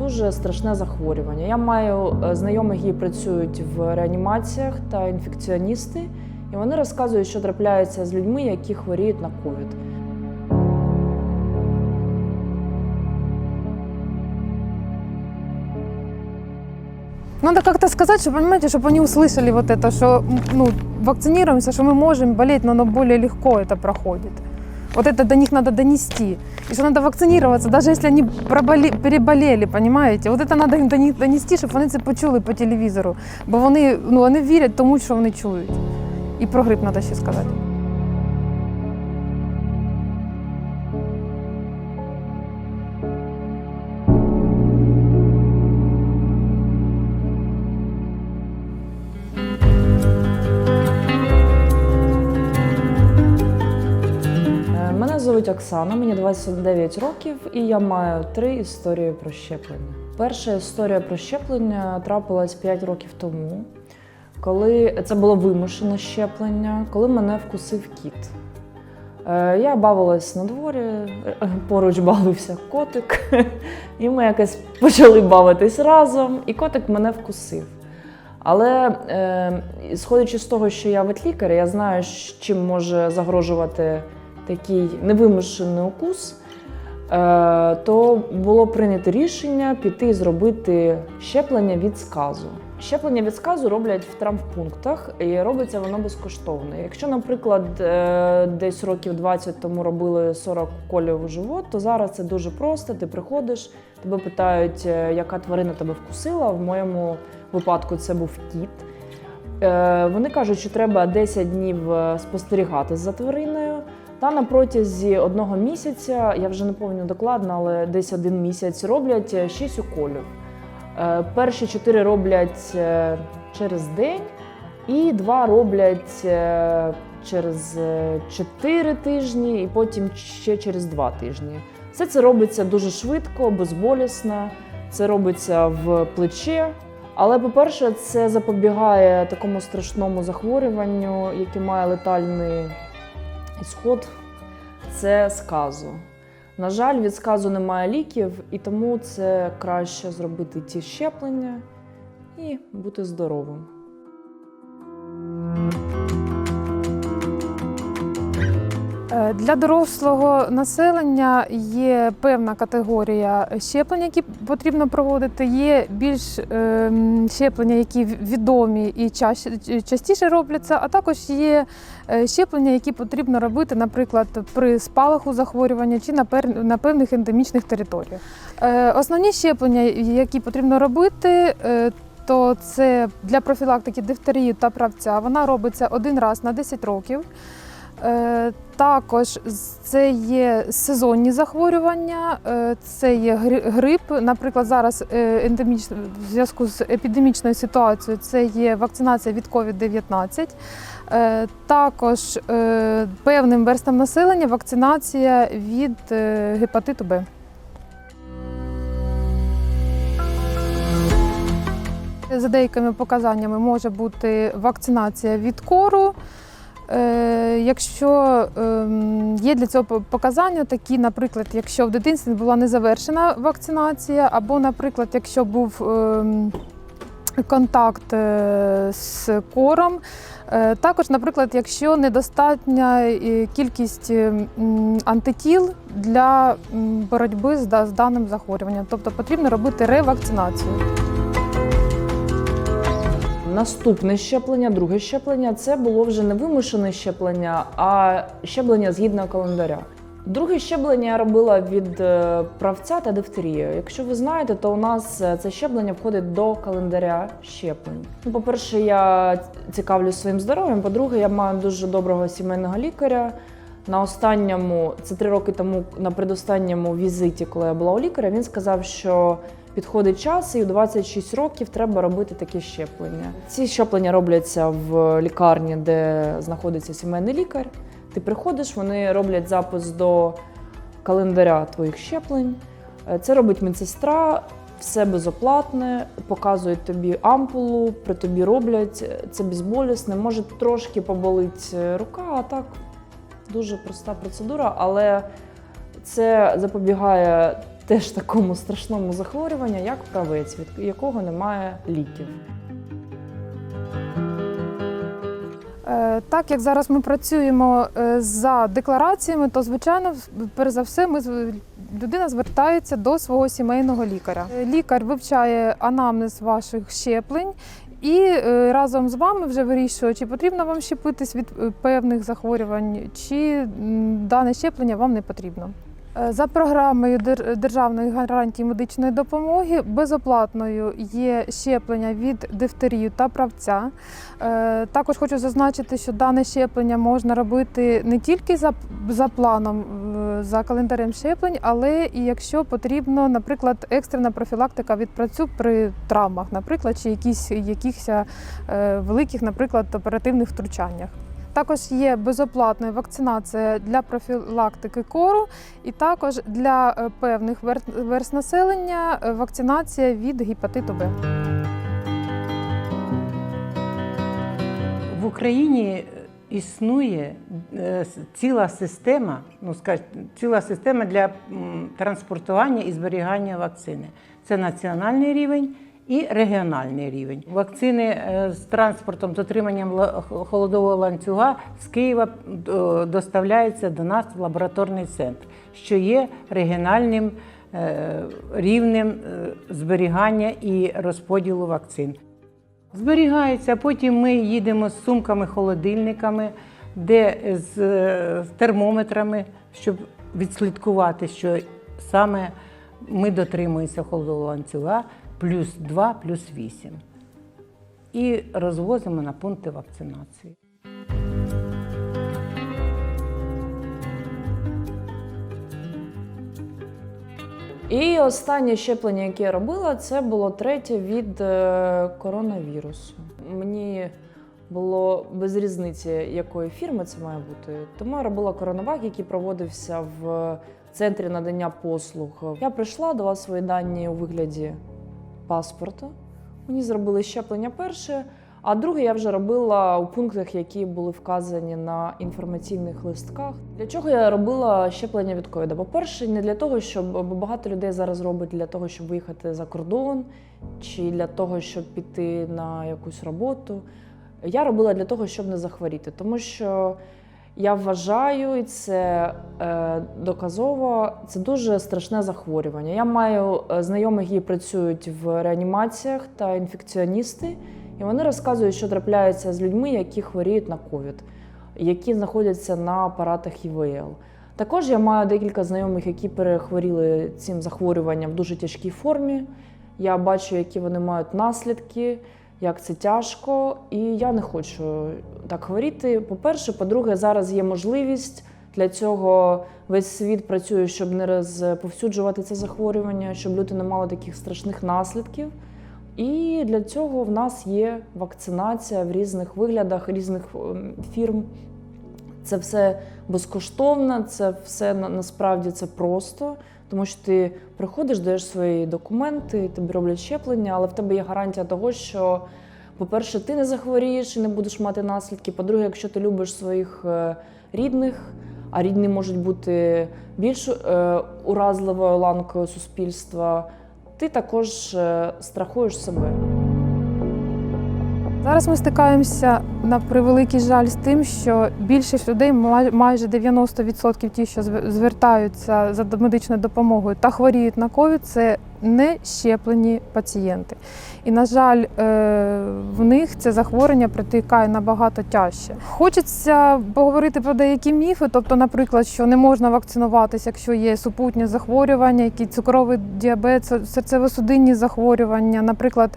дуже страшне захворювання. Я маю е, знайомих, які працюють в реанімаціях та інфекціоністи, і вони розказують, що трапляється з людьми, які хворіють на ковід. Надо как-то сказать, что, понимаете, чтобы они услышали вот это, что м, ну, вакцинируемся, что мы можем болеть, но оно более легко это проходит. Вот это до них надо донести. И что надо вакцинироваться, даже если они проболе- переболели, понимаете? Вот это надо їм до них донести, щоб вони це почули по телевізору. Бо вони, ну, вони вірять тому, що вони чують. І про грип треба ще сказати. Звуть Оксана, мені 29 років, і я маю три історії про щеплення. Перша історія про щеплення трапилась 5 років тому, коли це було вимушене щеплення, коли мене вкусив кіт. Е, Я бавилась на дворі, е, поруч бавився котик, і ми якось почали бавитись разом, і котик мене вкусив. Але е, сходячи з того, що я ветлікар, я знаю, чим може загрожувати такий невимушений укус, е, то було прийнято рішення піти і зробити щеплення від сказу. Щеплення від сказу роблять в травмпунктах, і робиться воно безкоштовно. Якщо, наприклад, е, десь років 20 тому робили 40 колів у живот, то зараз це дуже просто. Ти приходиш, тебе питають, е, яка тварина тебе вкусила. В моєму випадку це був кіт. Вони кажуть, що треба 10 днів спостерігати за твариною. Та на протязі одного місяця, я вже не пам'ятаю докладно, але десь один місяць роблять 6 уколів. Е, Перші 4 роблять е, через день, і два роблять е, через 4 тижні, і потім ще через 2 тижні. Все це робиться дуже швидко, безболісно. Це робиться в плече. Але, по-перше, це запобігає такому страшному захворюванню, яке має летальний ісход це сказу. На жаль, від сказу немає ліків, і тому це краще зробити ті щеплення і бути здоровим. Для дорослого населення є певна категорія щеплень, які потрібно проводити. Є більш ем, щеплення, які відомі і частіше робляться, а також є е, щеплення, які потрібно робити, наприклад, при спалаху захворювання чи на певних ендемічних територіях. Е, Основні щеплення, які потрібно робити, е, то це для профілактики дифтерії та правця. Вона робиться один раз на 10 років. Також це є сезонні захворювання, е, це є гри- грип. Наприклад, зараз е, в зв'язку з епідемічною ситуацією це є вакцинація від COVID-19. Е, Також певним верстам населення вакцинація від гепатиту Б. За деякими показаннями може бути вакцинація від кору. Е, Якщо ем, є для цього показання, такі, наприклад, якщо в дитинстві була незавершена вакцинація, або, наприклад, якщо був ем, контакт е, з кором, Е, також, наприклад, якщо недостатня кількість ем, антитіл для боротьби з даним захворюванням, тобто потрібно робити ревакцинацію. Наступне щеплення, друге щеплення це було вже не вимушене щеплення, а щеплення згідно календаря. Друге щеплення я робила від е, правця та дифтерії. Якщо ви знаєте, то у нас е, це щеплення входить до календаря щеплень. Ну, по-перше, я цікавлюсь своїм здоров'ям. По-друге, я маю дуже доброго сімейного лікаря. На останньому, це три роки тому, на предостанньому візиті, коли я була у лікаря, він сказав, що підходить час, і у 26 років треба робити таке щеплення. Ці щеплення робляться в лікарні, де знаходиться сімейний лікар. Ти приходиш, вони роблять запис до календаря твоїх щеплень. Е, Це робить медсестра, все безоплатне, показують тобі ампулу, при тобі роблять. Це безболісне, може трошки поболить е, рука, а так дуже проста процедура, але це запобігає теж такому страшному захворюванню, як правець, від якого немає ліків. Е, Так як зараз ми працюємо е, за деклараціями, то звичайно, перш за все, ми людина звертається до свого сімейного лікаря. Е, Лікар вивчає анамнез ваших щеплень. І разом з вами вже вирішує, чи потрібно вам щепитись від певних захворювань, чи дане щеплення вам не потрібно. Е, За програмою державної гарантії медичної допомоги безоплатною є щеплення від дифтерію та правця. Е, Також хочу зазначити, що дане щеплення можна робити не тільки за, за планом, е, за календарем щеплень, але і якщо потрібно, наприклад, екстрена профілактика від працю при травмах, наприклад, чи якихось великих, наприклад, оперативних втручаннях. Також є безоплатна вакцинація для профілактики кору, і також для е, певних верст населення е, вакцинація від гепатиту Б. В Україні існує е, ціла система, ну скажімо, ціла система для транспортування і зберігання вакцини. Це національний рівень і регіональний рівень. Вакцини е, з транспортом, з отриманням холодового ланцюга з Києва е, доставляються до нас в лабораторний центр, що є регіональним е, рівнем зберігання і розподілу вакцин. Зберігається, потім ми їдемо з сумками-холодильниками, де з термометрами, щоб відслідкувати, що саме ми дотримуємося холодового ланцюга плюс 2, плюс 8. І розвозимо на пункти вакцинації. І останнє щеплення, яке я робила, це було третє від е, коронавірусу. Мені було без різниці, якої фірми це має бути. Тому я робила коронавак, який проводився в центрі надання послуг. Я прийшла, дала свої дані у вигляді паспорта. Мені зробили щеплення перше, а друге я вже робила у пунктах, які були вказані на інформаційних листках. Для чого я робила щеплення від ковіда? По-перше, не для того, щоб багато людей зараз робить для того, щоб виїхати за кордон, чи для того, щоб піти на якусь роботу. Я робила для того, щоб не захворіти, тому що я вважаю, і це е, доказово, це дуже страшне захворювання. Я маю е, знайомих, які працюють в реанімаціях та інфекціоністи, і вони розказують, що трапляється з людьми, які хворіють на ковід, які знаходяться на апаратах ІВЛ. Також я маю декілька знайомих, які перехворіли цим захворюванням в дуже тяжкій формі. Я бачу, які вони мають наслідки, як це тяжко, і я не хочу так хворіти. По-перше, по-друге, зараз є можливість для цього весь світ працює, щоб не розповсюджувати це захворювання, щоб люди не мали таких страшних наслідків. І для цього в нас є вакцинація в різних виглядах, різних ем, фірм. Це все безкоштовно, це все насправді це просто, тому що ти приходиш, даєш свої документи, тобі роблять щеплення, але в тебе є гарантія того, що, по-перше, ти не захворієш і не будеш мати наслідки. По-друге, якщо ти любиш своїх е, рідних, а рідні можуть бути більш е, уразливою ланкою суспільства, ти також е, страхуєш себе. Зараз ми стикаємося на превеликий жаль з тим, що більшість людей, май- майже 90% ті, що звертаються за медичною допомогою та хворіють на ковід, це не щеплені пацієнти. І, на жаль, е, в них це захворювання протікає набагато тяжче. Хочеться поговорити про деякі міфи, тобто, наприклад, що не можна вакцинуватися, якщо є супутні захворювання, які цукровий діабет, серцево-судинні захворювання, наприклад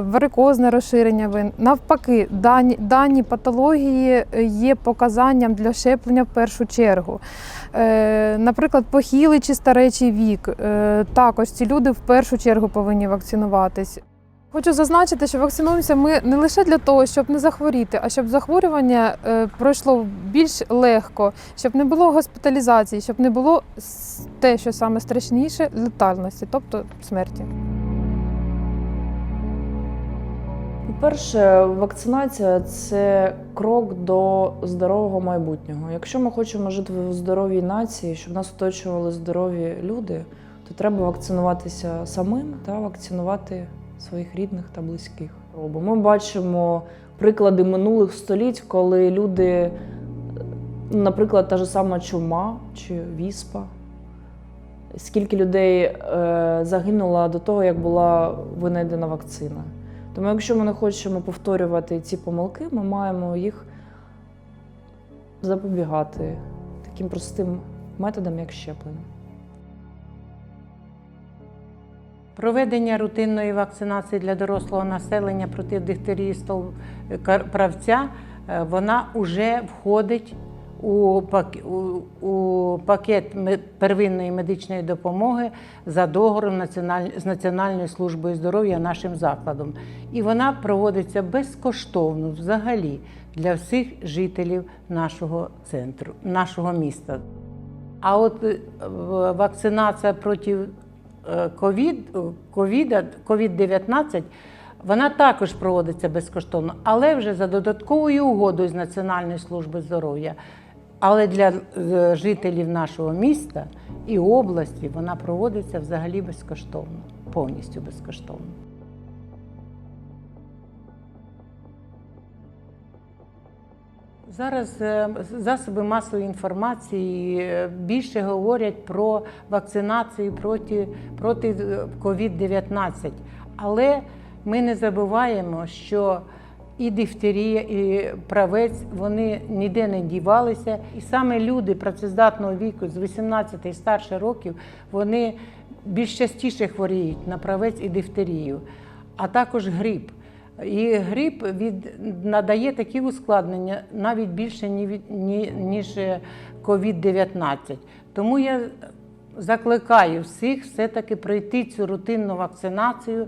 варикозне розширення вен. Навпаки, дані, дані патології е, є показанням для щеплення в першу чергу. Е, Наприклад, похилий чи старечий вік. е, Також ці люди в першу чергу повинні вакцинуватись. Хочу зазначити, що вакцинуємося ми не лише для того, щоб не захворіти, а щоб захворювання е, пройшло більш легко, щоб не було госпіталізації, щоб не було те, що саме страшніше летальності, тобто смерті. По-перше, вакцинація це крок до здорового майбутнього. Якщо ми хочемо жити в здоровій нації, щоб нас оточували здорові люди, то треба вакцинуватися самим та вакцинувати своїх рідних та близьких. Бо Ми бачимо приклади минулих століть, коли люди, наприклад, та ж сама чума чи віспа. Скільки людей е, загинуло до того, як була винайдена вакцина. Тому, якщо ми не хочемо повторювати ці помилки, ми маємо їх запобігати таким простим методом, як щеплення. Проведення рутинної вакцинації для дорослого населення проти дифтерії правця е, вона вже входить у пак- у- пакет первинної медичної допомоги за договором з Національною службою здоров'я нашим закладом. І вона проводиться безкоштовно взагалі для всіх жителів нашого центру, нашого міста. А от е, вакцинація проти е, ковід, ковіда, ковід-19, вона також проводиться безкоштовно, але вже за додатковою угодою з Національної служби здоров'я. Але для е, жителів нашого міста і області вона проводиться взагалі безкоштовно, повністю безкоштовно. Зараз е, засоби масової інформації е, більше говорять про вакцинацію проти, проти е, COVID-19. Але ми не забуваємо, що і дифтерія, і правець вони ніде не дівалися. І саме люди працездатного віку з 18 і старше років вони більш частіше хворіють на правець і дифтерію, а також грип. І грип від, надає такі ускладнення навіть більше, ні ні- ніж COVID-19. Тому я закликаю всіх все-таки пройти цю рутинну вакцинацію.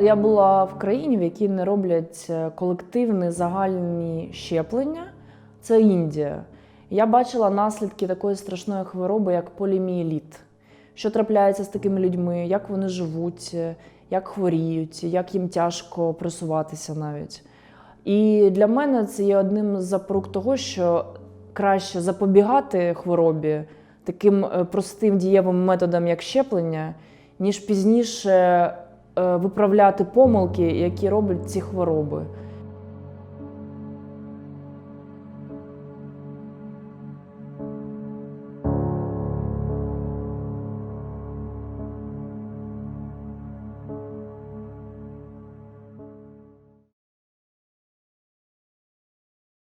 Я була в країні, в якій не роблять е, колективні загальні щеплення. Це Індія. Я бачила наслідки такої страшної хвороби, як поліміеліт. Що трапляється з такими людьми, як вони живуть, е, як хворіють, як їм тяжко просуватися навіть. І для мене це є одним з запорук того, що краще запобігати хворобі таким е, простим дієвим методом, як щеплення, ніж пізніше виправляти помилки, які роблять ці хвороби.